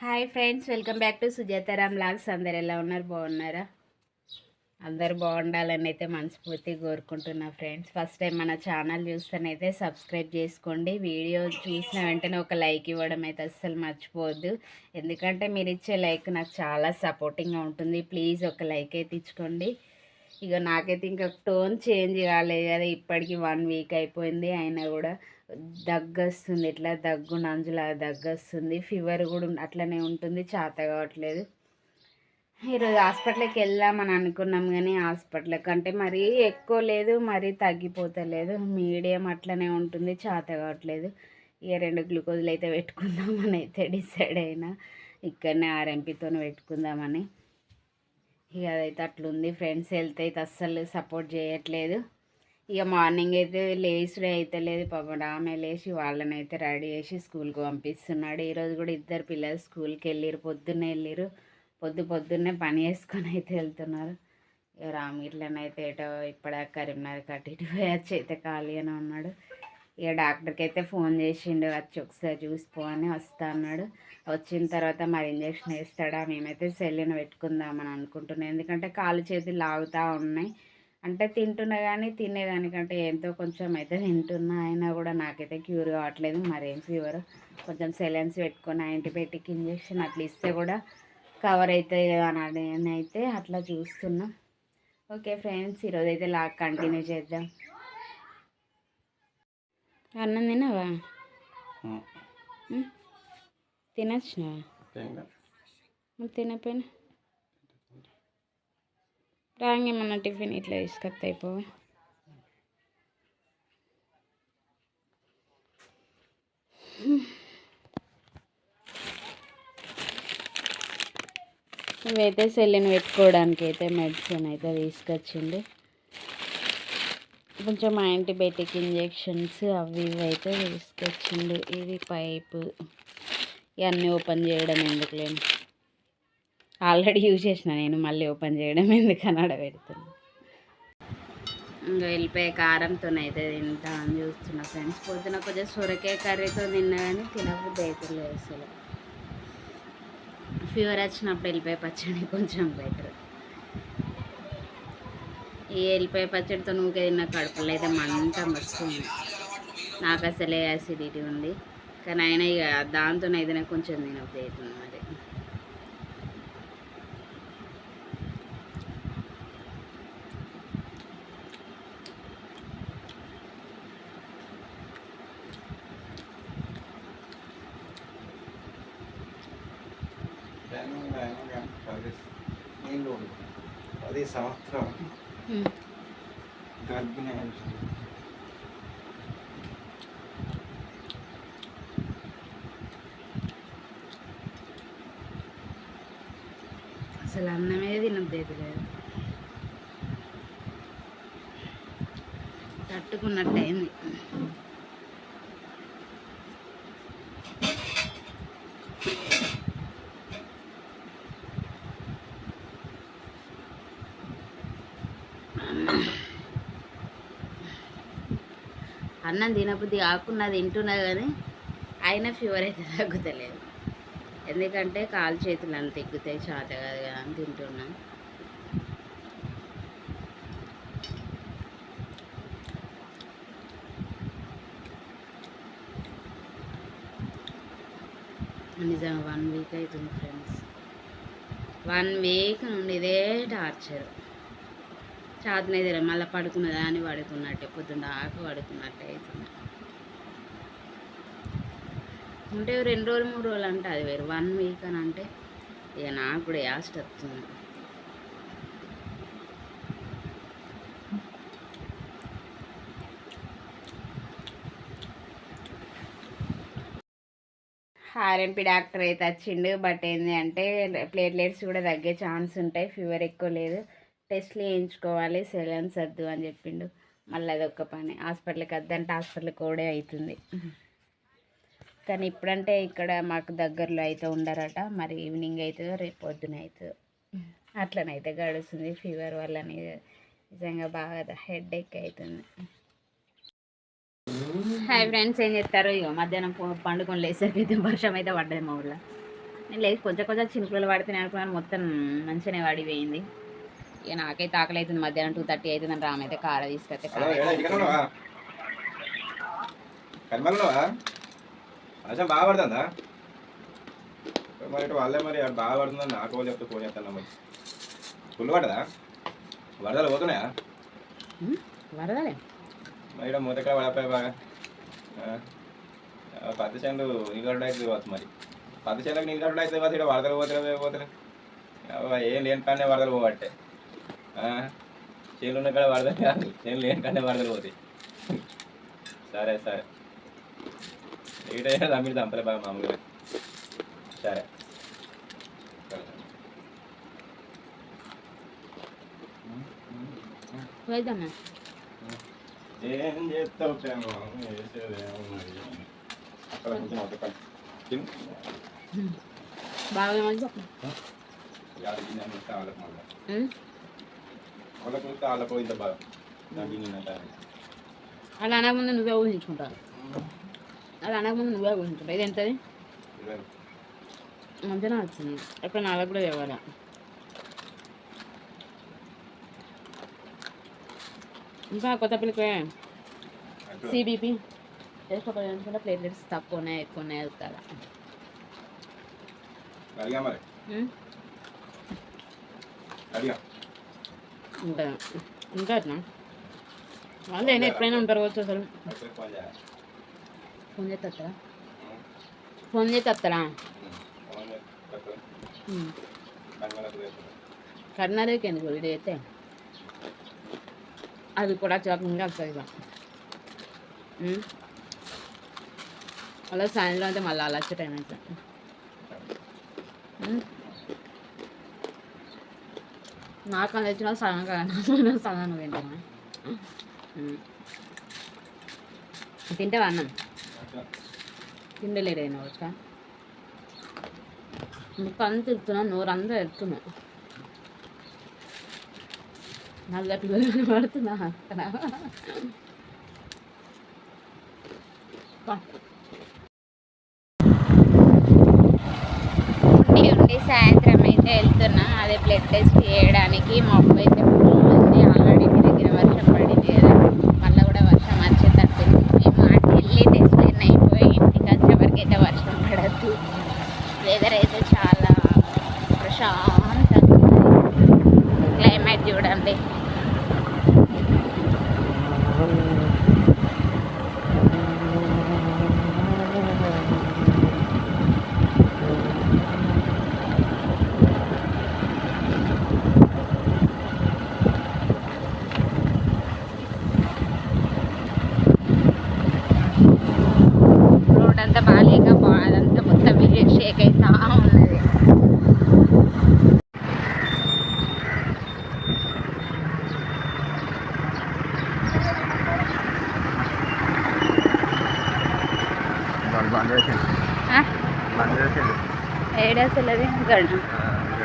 Hi friends welcome back to Sujataram logs. అందరు ఎలా ఉన్నారు? బాగున్నారా? అందరు బాగుండాలని అయితే మనస్ఫూర్తిగా కోరుకుంటున్నా ఫ్రెండ్స్. ఫస్ట్ టైం మన ఛానల్ చూస్తేనైతే సబ్స్క్రైబ్ చేసుకోండి. వీడియో చూసిన వెంటనే ఒక లైక్ ఇవ్వడం అయితే అస్సలు మర్చిపోవద్దు. ఎందుకంటే మీరు ఇచ్చే లైక్ నాకు చాలా సపోర్టింగ్గా ఉంటుంది. ప్లీజ్ ఒక లైక్ అయితే ఇచ్చుకోండి. ఇక నాకైతే ఇంకా టోన్ చేంజ్ కాలేదు కదా. ఇప్పటికి వన్ వీక్ అయిపోయింది అయినా కూడా. దగ్గు వస్తుంది ఇట్లా దగ్గు నంజులా దగ్గు వస్తుంది ఫీవర్ కూడా అట్లనే ఉంటుంది. చేత కావట్లేదు. ఈరోజు హాస్పిటల్కి వెళ్దామని అనుకున్నాం కానీ హాస్పిటల్కి అంటే మరీ ఎక్కువ లేదు మరీ తగ్గిపోతలేదు. మీడియం అట్లనే ఉంటుంది. చేత కావట్లేదు. ఇక రెండు గ్లూకోజ్లు అయితే పెట్టుకుందామని అయితే డిసైడ్ అయినా. ఇక్కడనే ఆర్ఎంపీతో పెట్టుకుందామని. ఇక అదైతే అట్లుంది. ఫ్రెండ్స్ హెల్త్ అయితే అస్సలు సపోర్ట్ చేయట్లేదు. ఇక మార్నింగ్ అయితే లేచుడే అయితే లేదు పాపం. రామే లేచి వాళ్ళని అయితే రెడీ చేసి స్కూల్కి పంపిస్తున్నాడు. ఈరోజు కూడా ఇద్దరు పిల్లలు స్కూల్కి వెళ్ళిరు పొద్దున్నే వెళ్ళిరు పొద్దు పొద్దున్నే పని చేసుకొని అయితే వెళ్తున్నారు. ఇక రామ్ అయితే ఏటో ఇప్పుడే కరీంనగర్ కట్టి ఇటు వచ్చి అయితే ఖాళీ అని ఉన్నాడు. ఇక డాక్టర్కి అయితే ఫోన్ చేసిండు వచ్చి ఒకసారి చూసిపో అని వస్తా అన్నాడు. వచ్చిన తర్వాత మరి ఇంజక్షన్ వేస్తాడా మేమైతే సెల్లిని పెట్టుకుందామని అనుకుంటున్నాం. ఎందుకంటే కాలు చేతులు లాగుతూ ఉన్నాయి. అంటే తింటున్నా కానీ తినేదానికంటే ఎంతో కొంచెం అయితే తింటున్నా అయినా కూడా నాకైతే క్యూర్ కావట్లేదు. మరేం ఫీవర్? కొంచెం సెలెన్స్ పెట్టుకొని యాంటీబయాటిక్ ఇంజెక్షన్ అట్లా ఇస్తే కూడా కవర్ అవుతుంది కదా అని అయితే అట్లా చూస్తున్నాం. ఓకే ఫ్రెండ్స్ ఈరోజు అయితే లాగ్ కంటిన్యూ చేద్దాం. అన్నం తినవా తినొచ్చినావా? తినపోయినా రాంగేమన్నా టిఫిన్ ఇట్లా తీసుకొత్త అయిపోవా. ఇవైతే సెల్లిని పెట్టుకోవడానికి అయితే మెడిసిన్ అయితే తీసుకొచ్చిండు. కొంచెం యాంటీబయాటిక్ ఇంజెక్షన్స్ అవి ఇవి అయితే తీసుకొచ్చిండు. ఇది పైపు. ఇవన్నీ ఓపెన్ చేయడం ఎందుకులేండి ఆల్రెడీ యూజ్ చేసిన నేను మళ్ళీ ఓపెన్ చేయడం ఎందుకని ఆడ ఇంకా వెళ్ళిపోయే కారంతో అయితే తింటా అని చూస్తున్నా ఫ్రెండ్స్. పొద్దున కొంచెం సొరకాయ కర్రీతో తిన్నా కానీ తినబుద్ధి అవుతుంది అసలు. ఫీవర్ వచ్చినప్పుడు వెళ్ళిపోయే పచ్చడి కొంచెం బెటర్ ఈ వెళ్ళిపోయే పచ్చడితో నువ్వు తిన్న కడుపులో అయితే మంట మస్తుంది. నాకు అసలే యాసిడిటీ ఉంది. కానీ అయినా ఇక దాంతో అయితే కొంచెం తినబుద్ధి అవుతుంది మరి పది నేను పది సంవత్సరం. గర్భిణి అయింది. అసలు అన్నమే తినబుద్ధి లేదు తట్టుకున్నట్టు అన్నం తినబుద్ధి కాకుండా తింటున్నా కానీ అయినా ఫీవర్ అయితే తగ్గుతలేదు. ఎందుకంటే కాలు చేతులు అంత ఎగ్గుతాయి చేత కాదు కదా అని తింటున్నా. నిజంగా వన్ వీక్ అవుతుంది ఫ్రెండ్స్ వన్ వీక్ నుండి ఇదే టార్చర్ చేతనే మళ్ళీ పడుకున్నదా అని పడుకున్నట్టే పొద్దున్న ఆకు పడుకున్నట్టే అవుతుంది. అంటే రెండు రోజులు మూడు రోజులు అంటే అది వేరు. వన్ వీక్ అని అంటే ఇక నాకు కూడా యాస్ట్ వస్తుంది. ఆర్ఎంపీ డాక్టర్ అయితే వచ్చిండు బట్ ఏంటి అంటే ప్లేట్లెట్స్ కూడా తగ్గే ఛాన్స్ ఉంటాయి ఫీవర్ ఎక్కువ లేదు. టెస్ట్లు వేయించుకోవాలి సెలన్స్ వద్దు అని చెప్పిండు. మళ్ళీ అదొక పని హాస్పిటల్కి వద్దంటే హాస్పిటల్కి కూడా అవుతుంది. కానీ ఇప్పుడంటే ఇక్కడ మాకు దగ్గరలో అయితే ఉండరట మరి ఈవినింగ్ అవుతుందో రేపు పొద్దున అవుతుందో. అట్లనైతే గడుస్తుంది ఫీవర్ వల్ల నిజంగా బాగా హెడ్ ఎక్ అవుతుంది. హాయ్ ఫ్రెండ్స్ ఏం చేస్తారు? ఇగో మధ్యాహ్నం పో- పండుకొని లేసరికి అయితే వర్షం అయితే పడ్డది మా ఊళ్ళో నేను లేదు కొంచెం కొంచెం చినుకులు పడితేనే అనుకున్నాను మొత్తం మంచిగానే పడిపోయింది ఇక నాకైతే ఆకలి అవుతుంది మధ్యాహ్నం టూ థర్టీ అవుతుంది రామ్ అయితే కార తీసుకొస్తే వర్షం బాగా పడుతుందా? మరి ఇటు వాళ్ళే మరి బాగా పడుతుందని నాకు చెప్తే ఫోన్ చేస్తాను మరి. ఫుల్ పడదా వరదలు పోతున్నాయా? వరదలే. మరి ఇక్కడ పడపోయా బాగా? పత్తి చేనులు నీళ్ళు కట్టడం అయితే కావచ్చు మరి. పత్తి చేనులకు నీళ్ళు కట్టడం అయితే కావచ్చు ఇక్కడ వరదలు పోతున్నాయి అవ్వ, ఏం లేని కాడనే వరదలు పోబట్టే. ఆ, చేనులు ఉన్న కాడ వరదలు కాదు. చేనులు లేని కాడనే వరదలు పోతాయి సరే సరే. ఈట తమ్మిడి తంపలే బాగా మామూలుగా. సరే. వేద్దామా ఏం చేస్తావు అక్కడ కొంచెం అక్కడ బాగా వాళ్ళకి వాళ్ళకి ఇంత అంటారు అలా అనకముందు నువ్వే ఊహించుకుంటావు అలా అనకముందు నువ్వే ఊహించుకుంటావు ఇది ఎంతది మంచిగా వచ్చింది ఎక్కడ నాలుగు కూడా ఇవ్వాలి ఇంకా కొత్త పిల్లకి సిబిపి వేసుకోవాలి అనుకుంటే ప్లేట్లెట్స్ తక్కువ ఉన్నాయి ఎక్కువ ఉన్నాయి అవుతారా అడిగా మరి అడిగా ఇంకా అట్లా వాళ్ళు అయినా ఎప్పుడైనా ఉంటారు కావచ్చు అసలు. ఫోన్ చేయాలి ఫోన్ చేస్తే వస్తారా ఫోన్ చేస్తే వస్తారా ఫోన్ చేస్తే కనుమలకు వేస్తుంది కర్ణాటక ఎందుకు ఇది అయితే? అది కూడా ఇంకా వస్తుంది ఇక. అలా సాయంత్రం అయితే మళ్ళీ అలా వచ్చే టైం అయితే. నాకు అది వచ్చిన సగం కదా సగం నువ్వు తింటావా. తింటావా అన్నం? తిండలేడైనా వచ్చా? ముక్క అంత ఎత్తున్నా నోరు అంతా ఎత్తున్నా. నల్ల పిల్లలు పడుతున్నా అక్కడ. ఉండి ఉండి సాయంత్రం వెళ్తున్నా. అదే బ్లడ్ టెస్ట్ చేయడానికి మా అబ్బాయి full ఉంది ఆల్రెడీ మీ దగ్గర వర్షం పడింది కదా మళ్ళీ కూడా వర్షం వచ్చేటట్టుంది మేము అటు వెళ్ళి టెస్ట్ అయిపోయి ఇంటికి వచ్చేవరకు అయితే వర్షం పడద్దు వెదర్ అయితే చాలా ప్రశాంతంగా ఉంది క్లైమేట్ చూడండి రోడ్ అంతా బాగాలేక బా- అదంతా మొత్తం షేక్ అవుతా ఉన్నది బంద్ చేసింది ఆ? బంద్ చేసింది ఏడా అసలు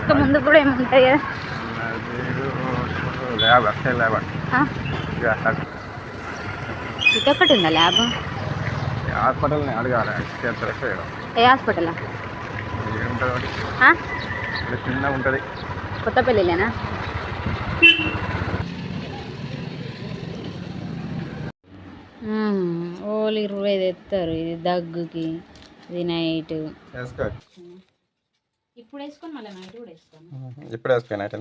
ఇంకా ముందు కూడా ఏముంటాయి? కదా ల్యాబ్ అక్షయ ల్యాబ్? ఉందా ల్యాబ్ హాస్పిటల్ని అడగాలి ఏ హాస్పిటల్? ఉంటుంది కొత్తపల్లిలేనా? ఓలు ఇరవై ఐదు ఎత్తారు ఇది దగ్గుకి ఇది నైట్. ఇప్పుడు వేసుకొని మళ్ళీ నైట్ కూడా వేసుకోను. ఇప్పుడు వేసుకో నైట్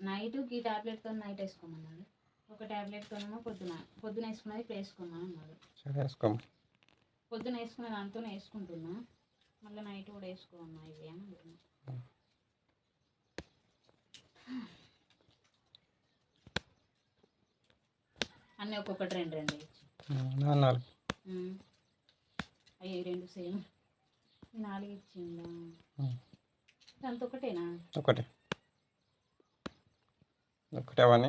నైట్కి టాబ్లెట్తో నైట్ వేసుకోమన్నాడు. ఒక టాబ్లెట్తోనేమో పొద్దున పొద్దున వేసుకున్నది ఇప్పుడు వేసుకోమని అన్నాడు సరే వేసుకో పొద్దున వేసుకున్న దాంతోనే వేసుకుంటున్నా. మళ్ళీ నైట్ కూడా వేసుకోమన్నా ఇవి అని అంటున్నా. అన్నీ ఒక్కొక్కటి రెండు రెండు నాలుగు అయ్యి రెండు సేమ్. నాలుగు ఇచ్చిందా? దాంతో ఒకటేనా? ఒకటి. ఒకటే అవన్నీ.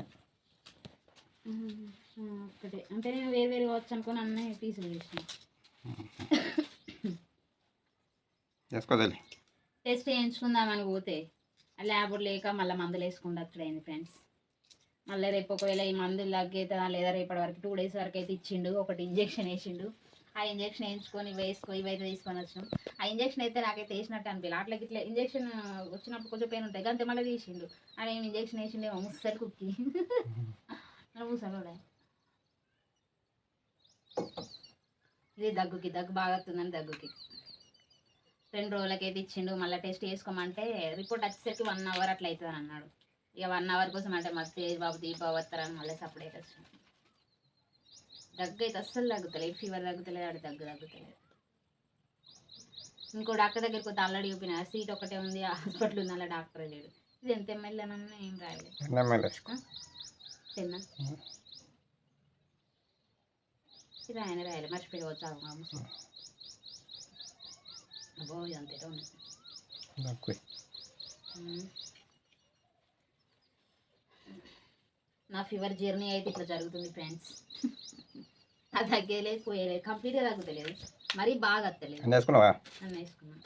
ఆ, ఒక్కటే అంటే నేను వేరు వేరు కావచ్చు అనుకుని అన్నీ పీసులు చేసిన టెస్ట్ చేయించుకుందామని పోతే ల్యాబ్ లేక మళ్ళీ మందులు వేసుకుంటూ అట్లయింది ఫ్రెండ్స్. మళ్ళీ రేపు ఒకవేళ ఈ మందులు తగ్గేదా లేదా రేపటి వరకు టూ డేస్ వరకు అయితే ఇచ్చిండు ఒకటి ఇంజెక్షన్ వేసిండు. ఆ ఇంజక్షన్ వేయించుకొని వేసుకో ఇవైతే తీసుకొని వచ్చినాం. ఆ ఇంజక్షన్ అయితే నాకైతే వేసినట్టు అనిపించలేదు అట్లా ఇట్లా ఇంజక్షన్ వచ్చినప్పుడు కొంచెం పెయిన్ ఉంటాయి అంతే మళ్ళీ తీసిండు. అని ఏమి ఇంజక్షన్ వేసిండే ముసలి కుక్కి. అలా ఇది దగ్గుకి దగ్గు బాగా వస్తుందని దగ్గుకి. రెండు రోజులకైతే ఇచ్చిండు. మళ్ళీ టెస్ట్ చేసుకోమంటే రిపోర్ట్ వచ్చేసరికి వన్ అవర్ అట్లా అవుతుంది అన్నాడు. ఇక వన్ అవర్ కోసం అంటే మస్తు తేజ్ బాబు దీపావతారని వస్తారని మళ్ళీ సపరేట్ వచ్చింది దగ్గు అయితే అస్సలు తగ్గుతలేదు ఫీవర్ తగ్గుతలేదు ఆడ దగ్గు తగ్గుతలేదు ఇంకో డాక్టర్ దగ్గరికి పోతే ఆల్రెడీ చూపిన సీట్ ఒకటే ఉంది హాస్పిటల్ ఉంది అలా డాక్టర్ లేడు. ఇది ఎంత ఎమ్మెల్యే అన్న ఏం రాయలేదు. తిన్నా. ఇది ఆయన రాయాలి మర్చిపోయి చాలు అబ్బో ఇదంతా ఉంది. నా ఫీవర్ జర్నీ అయితే ఇట్లా జరుగుతుంది ఫ్రెండ్స్ అది తగ్గేలేదు పోయేలేదు కంప్లీట్గా తగ్గుతలేదు. మరీ బాగా వస్తలేదు అన్నీ వేసుకున్నావా అని వేసుకున్నాను